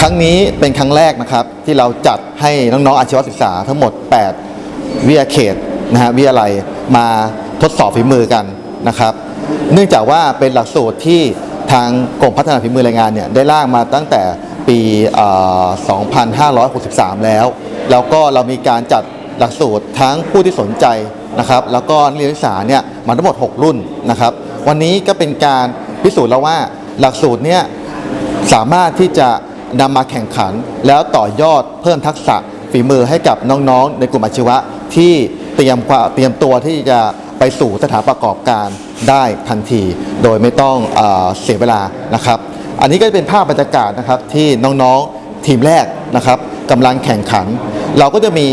ครั้งนี้เป็นครั้งแรกนะครับที่เราจัดให้น้องๆอาชีวศึกษาทั้งหมด 8 วิทยาเขตนะฮะวิทยาลัยมาทดสอบฝีมือกันนะครับ เนื่องจากว่าเป็นหลักสูตรที่ทางกรมพัฒนาฝีมือแรงงานเนี่ยได้ร่างมาตั้งแต่ปีเอ่อ2563 แล้ว แล้วก็เรามีการจัดหลักสูตรทั้งผู้ที่สนใจนะครับแล้วก็นักเรียนศึกษาเนี่ยมาทั้งหมด 6 รุ่นนะครับวันนี้ก็เป็นการพิสูจน์แล้วว่าหลักสูตรเนี่ยสามารถที่จะ นำมาแข่งขัน แล้วต่อยอดเพิ่มทักษะฝีมือให้กับน้องๆ ในกลุ่มอาชีวะที่เตรียมความเตรียมตัวที่จะไปสู่สถานประกอบการได้ทันที โดยไม่ต้องเอเสียเวลานะครับ อันนี้ก็จะเป็นภาพบรรยากาศนะครับที่น้องๆทีมแรกนะครับกำลังแข่งขัน เราก็จะมี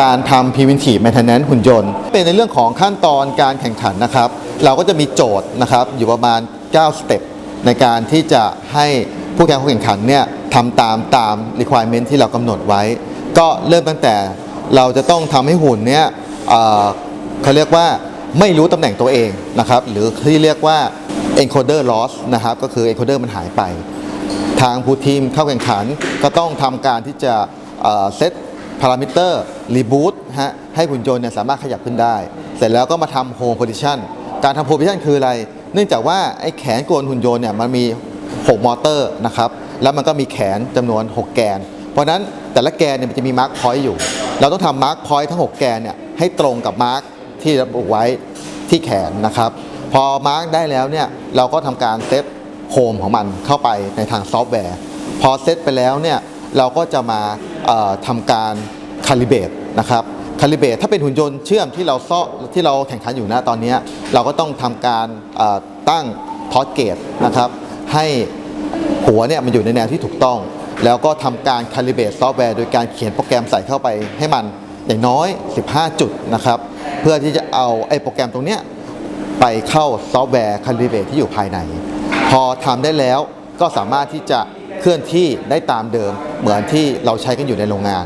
การทำ preventive maintenance หุ่นยนต์ เป็นในเรื่องของขั้นตอนการแข่งขันนะครับ เราก็จะมีโจทย์นะครับอยู่ประมาณ 9 สเต็ปในการที่จะให้ ผู้แข่งขันเนี่ยทำตามตาม requirement ที่เรากำหนดไว้ ก็เริ่มตั้งแต่เราจะต้องทำให้หุ่นเนี่ยเอ่อเขาเรียกว่าไม่รู้ตำแหน่งตัวเองนะครับ หรือที่เรียกว่า encoder loss นะครับ ก็คือ encoder มันหายไป ทางผู้ทีมเข้าแข่งขันก็ต้องทำการที่จะเซตพารามิเตอร์รีบูตฮะให้หุ่นยนต์เนี่ยสามารถขยับขึ้นได้ เสร็จแล้วก็มาทำโฮมโพซิชันการทำโฮมโพซิชันคืออะไร เนื่องจากว่าไอ้แขนกลหุ่นยนต์เนี่ยมันมี 6 มอเตอร์นะครับ แล้วมันก็มีแขนจำนวน 6 แกน เพราะฉะนั้นแต่ละแกนเนี่ยมันจะมีมาร์คพอยต์อยู่ เราต้องทำมาร์คพอยต์ทั้ง 6 แกนเนี่ยให้ตรงกับมาร์คที่ระบุไว้ที่แขนนะครับ พอมาร์กได้แล้วเนี่ยเราก็ทำการเซตโฮมของมันเข้าไปในทางซอฟต์แวร์ พอเซตไปแล้วเนี่ยเราก็จะมาเอ่อทำการคาลิเบตนะครับคาลิเบตถ้าเป็นหุ่นยนต์เชื่อมที่เราซ้อที่เราแข่งขันอยู่นะตอนนี้ เราก็ต้องทำการตั้งทอสเกตนะครับ ให้หัวเนี่ยมันอยู่ในแนวที่ถูกต้อง แล้วก็ทำการคาลิเบตซอฟต์แวร์โดยการเขียนโปรแกรมใส่เข้าไปให้มันอย่างน้อย 15 จุดนะครับ เพื่อที่จะเอาไอ้โปรแกรมตรงเนี้ยไปเข้าซอฟต์แวร์คาลิเบตที่อยู่ภายใน พอทำได้แล้วก็สามารถที่จะเคลื่อนที่ได้ตามเดิมเหมือนที่เราใช้กันอยู่ในโรงงาน